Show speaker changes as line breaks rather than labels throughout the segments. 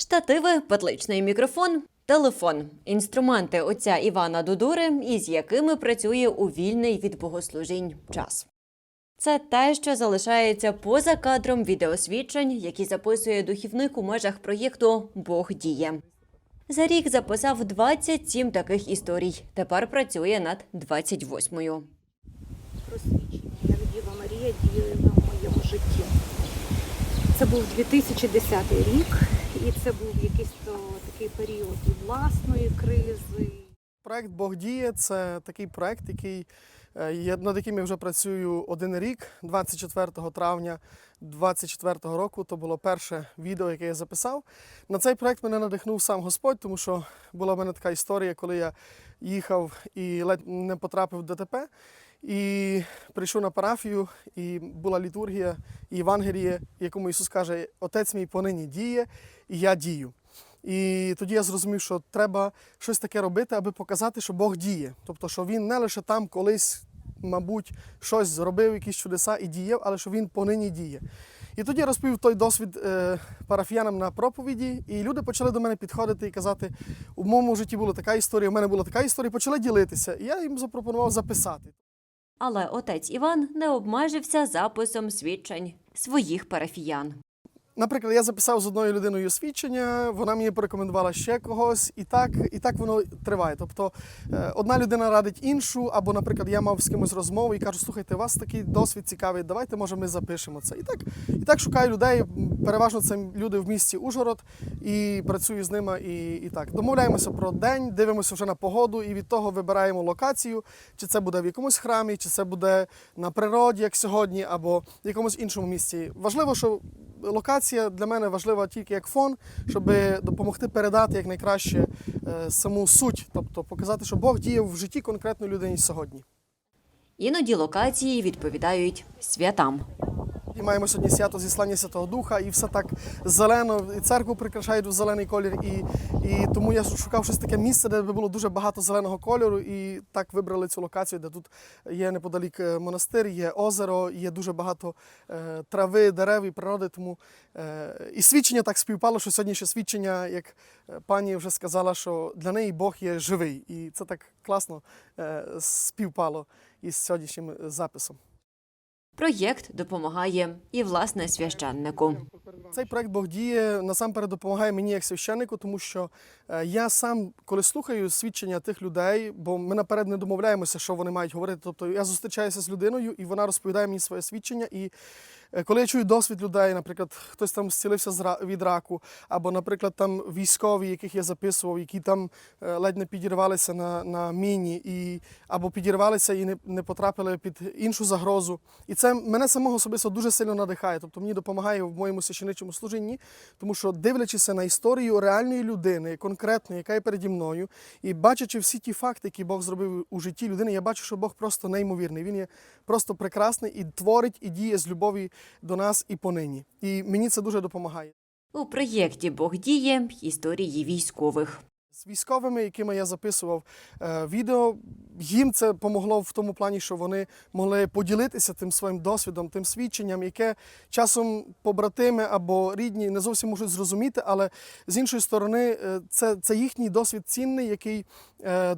Штативи, петличний мікрофон, телефон інструменти отця Івана Дудури, із якими працює у вільний від богослужінь час. Це те, що залишається поза кадром відеосвідчень, які записує духівник у межах проєкту Бог діє. За рік записав 27 таких історій. Тепер працює над 28-ю.
просвічення, як Діва Марія діє на моєму житті. Це був 2010 рік, і це був якийсь то такий період і власної кризи.
Проект Бог діє це такий проект, який я над яким я вже працюю один рік. 24 травня 2024 року. То було перше відео, яке я записав. На цей проект мене надихнув сам Господь, тому що була в мене така історія, коли я їхав і ледь не потрапив в ДТП. І прийшов на парафію, і була літургія і Євангеліє, якому Ісус каже: Отець мій понині діє, і я дію. І тоді я зрозумів, що треба щось таке робити, аби показати, що Бог діє. Тобто, що він не лише там колись, мабуть, щось зробив, якісь чудеса і діяв, але що він понині діє. І тоді розповів той досвід е, парафіянам на проповіді, і люди почали до мене підходити і казати: у моєму житті була така історія, у мене була така історія, почали ділитися. І я їм запропонував записати.
Але отець Іван не обмежився записом свідчень своїх парафіян.
Наприклад, я записав з одною людиною свідчення, вона мені порекомендувала ще когось, і так, і так воно триває. Тобто е, одна людина радить іншу, або, наприклад, я мав з кимось розмову і кажу, слухайте, у вас такий досвід цікавий, давайте, може, ми запишемо це. І так, і так шукаю людей. Переважно це люди в місті Ужгород, і працюю з ними. І, і так. Домовляємося про день, дивимося вже на погоду, і від того вибираємо локацію, чи це буде в якомусь храмі, чи це буде на природі, як сьогодні, або в якомусь іншому місці. Важливо, що локація для мене важлива тільки як фон, щоб допомогти передати якнайкраще найкраще саму суть, тобто показати, що Бог діє в житті конкретної людини сьогодні.
Іноді локації відповідають святам.
І маємо сьогодні свято зіслання Святого Духа, і все так зелено, і церкву прикрашають в зелений колір. І, і тому я шукав щось таке місце, де би було дуже багато зеленого кольору. І так вибрали цю локацію, де тут є неподалік е, монастир, є озеро, є дуже багато е, трави, дерев і природи. Тому е, і свідчення так співпало, що сьогоднішнє свідчення, як е, пані вже сказала, що для неї Бог є живий. І це так класно е, співпало із сьогоднішнім записом.
Проєкт допомагає і власне священнику.
Цей проект Бог діє насамперед допомагає мені як священнику, тому що е, я сам, коли слухаю свідчення тих людей, бо ми наперед не домовляємося, що вони мають говорити. Тобто я зустрічаюся з людиною, і вона розповідає мені своє свідчення. І коли я чую досвід людей, наприклад, хтось там зцілився від раку, або, наприклад, там військові, яких я записував, які там е, ледь не підірвалися на, на міні, і, або підірвалися і не, не потрапили під іншу загрозу. І це мене самого особисто дуже сильно надихає. Тобто мені допомагає в моєму священичому служінні, тому що дивлячись на історію реальної людини, конкретної, яка є переді мною, і бачачи всі ті факти, які Бог зробив у житті людини, я бачу, що Бог просто неймовірний. Він є просто прекрасний і творить і діє з любові до нас і понині. І мені це дуже допомагає.
У проєкті Бог діє історії військових.
З військовими, якими я записував е, відео, їм це помогло в тому плані, що вони могли поділитися тим своїм досвідом, тим свідченням, яке часом побратими або рідні не зовсім можуть зрозуміти, але з іншої сторони, е, це, це їхній досвід цінний, який е,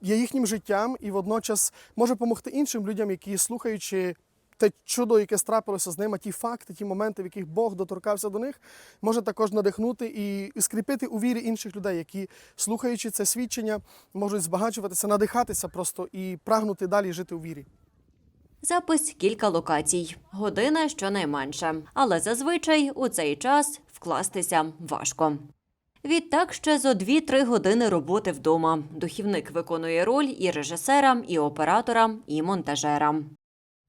є їхнім життям, і водночас може допомогти іншим людям, які слухаючи. Те чудо, яке страпилося з ними, ті факти, ті моменти, в яких Бог доторкався до них, може також надихнути і, скріпити у вірі інших людей, які, слухаючи це свідчення, можуть збагачуватися, надихатися просто і прагнути далі жити у вірі.
Запис кілька локацій, година щонайменше. Але зазвичай у цей час вкластися важко. Відтак ще зо 2-3 години роботи вдома. Духівник виконує роль і режисера, і оператора, і монтажера.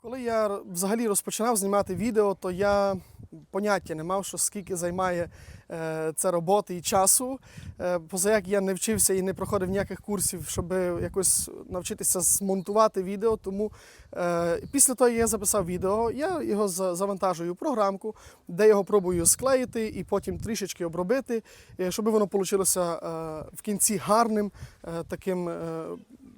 Коли я взагалі розпочинав знімати відео, то я поняття не мав, що скільки займає е, це роботи і часу. Е, поза як я не вчився і не проходив ніяких курсів, щоб якось навчитися змонтувати відео. Тому е, після того, як я записав відео, я його завантажую в програмку, де його пробую склеїти і потім трішечки обробити, щоб воно вийшло в кінці гарним таким.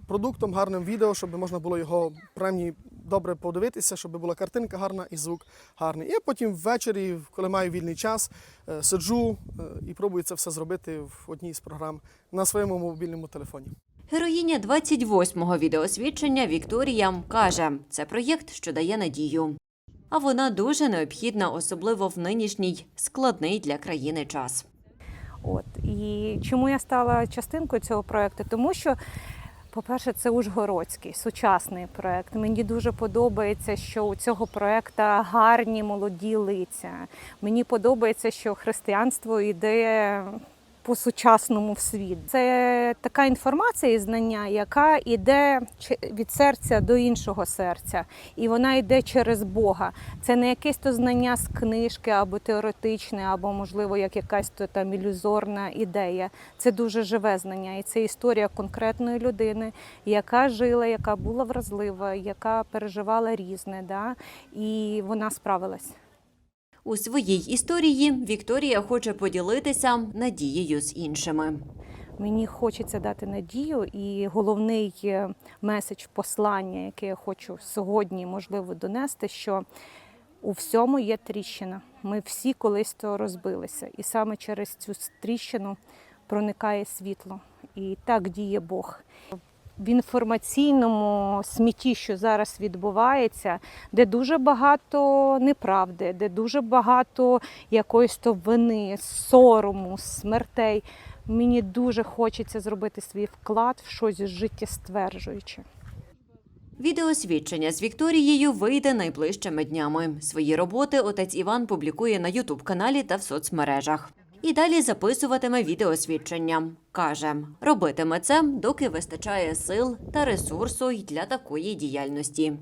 Продуктом, гарним відео, щоб можна було його принаймні добре подивитися, щоб була картинка гарна і звук гарний. І я потім ввечері, коли маю вільний час, е, сиджу е, і пробую це все зробити в одній з програм на своєму мобільному телефоні.
Героїня 28-го відеосвідчення Вікторія каже, це проєкт, що дає надію. А вона дуже необхідна, особливо в нинішній складний для країни час.
От і чому я стала частинкою цього проекту? Тому що, по-перше, це Ужгородський сучасний проект. Мені дуже подобається, що у цього проекту гарні молоді лиця. Мені подобається, що християнство йде по сучасному в світ. Це така інформація і знання, яка йде від серця до іншого серця, і вона йде через Бога. Це не якесь то знання з книжки або теоретичне, або можливо як якась то там ілюзорна ідея. Це дуже живе знання, і це історія конкретної людини, яка жила, яка була вразлива, яка переживала різне, да? і вона справилась.
У своїй історії Вікторія хоче поділитися надією з іншими.
Мені хочеться дати надію, і головний е, меседж послання, яке я хочу сьогодні можливо донести, що у всьому є тріщина. Ми всі колись то розбилися, і саме через цю тріщину проникає світло. І так діє Бог. В інформаційному смітті, що зараз відбувається, де дуже багато неправди, де дуже багато якоїсь то вини, сорому, смертей. Мені дуже хочеться зробити свій вклад в щось життєстверджуюче.
Відеосвідчення з Вікторією вийде найближчими днями. Свої роботи отець Іван публікує на Ютуб каналі та в соцмережах. І далі записуватиме відеосвідчення. Каже, робитиме це, доки вистачає сил та ресурсу й для такої діяльності.